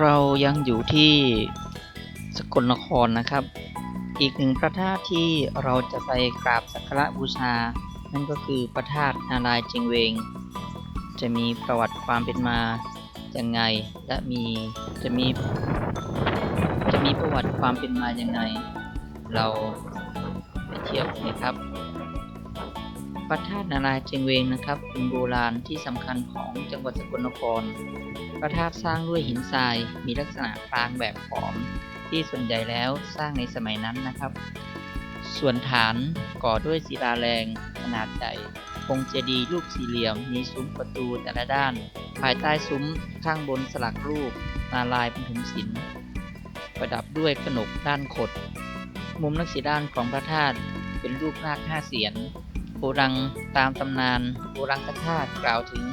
เรายังอยู่ที่สกลนครนะครับ อีกหนึ่งพระธาตุที่เราจะไปกราบสักการะบูชา นั่นก็คือพระธาตุนารายณ์เจงเวง จะมีประวัติความเป็นมาอย่างไง และมีจะมี จะมีประวัติความเป็นมาอย่างไง เราไปเที่ยวกันเลยครับ พระธาตุนารายเจงเวงนะครับเป็นโบราณที่สำคัญของจังหวัดสกลนคร พระธาตุสร้างด้วยหินทรายมีลักษณะกลางแบบขอม ที่ส่วนใหญ่แล้วสร้างในสมัยนั้นนะครับ ส่วนฐานก่อด้วยศิลาแรงขนาดใหญ่องค์เจดีย์รูปสี่เหลี่ยมมีซุ้มประตูแต่ละด้าน ภายใต้ซุ้มข้างบนสลักรูปนาลายณ์ปฐมศิลป์ประดับด้วยขนกด้านขด มุมนักสีด้านของพระธาตุเป็นรูปนาคห้าเสียน โบราณตามตำนานโบราณคธาตุกล่าวถึง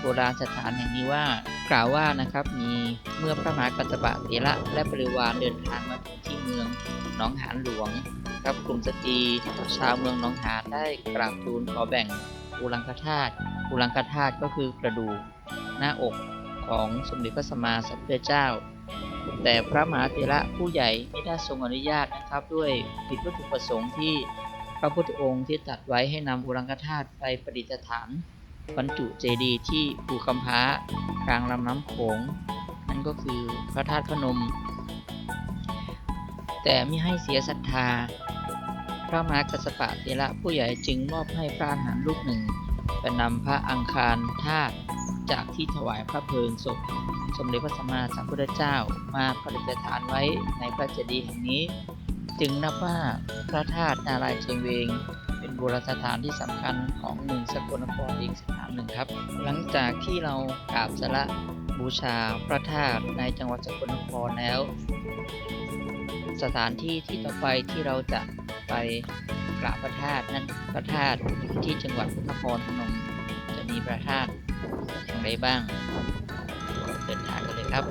โบราณสถานแห่งนี้ว่ากล่าวว่านะครับมีเมื่อพระมหากัสปะเถระและบริวารเดินทางมาถึงที่เมืองหนองหานหลวงครับกลุ่มสตรีชาวเมืองหนองหานได้กราบทูลขอแบ่งอุรังคธาตุอุรังคธาตุก็คือกระดูกหน้าอกของสมเด็จพระสัมมาสัมพุทธเจ้า แต่พระมหาเถระผู้ใหญ่ไม่ได้ทรงอนุญาตนะครับ ด้วยผิดวัตถุประสงค์ที่ พระพุทธองค์ที่ตัดไว้ให้นำอุรังคธาตุไปประดิษฐานบรรจุเจดีย์ที่ภูคำพ้ากลางลำน้ำโขงนั่นก็คือพระธาตุพนม แต่ไม่ให้เสียศรัทธา พระมหากัสปะเถระผู้ใหญ่จึงมอบให้พระอรหันต์รูปหนึ่งไปนำพระอังคารธาตุจากที่ถวายพระเพลิงศพสมเด็จพระสัมมาสัมพุทธเจ้ามาประดิษฐานไว้ในพระเจดีย์แห่งนี้ จึงนับว่าพระธาตุนารายเชียงเวง เป็นโบราณสถานที่สำคัญของเมืองสกลนครอีกสถานหนึ่งครับ หลังจากที่เรากราบสระบูชาพระธาตุในจังหวัดสกลนครแล้ว สถานที่ที่ต่อไปที่เราจะไปกราบพระธาตุนั้นพระธาตุที่จังหวัดนครพนมจะมีพระธาตุอย่างไรบ้าง เดินทางกันเลยครับ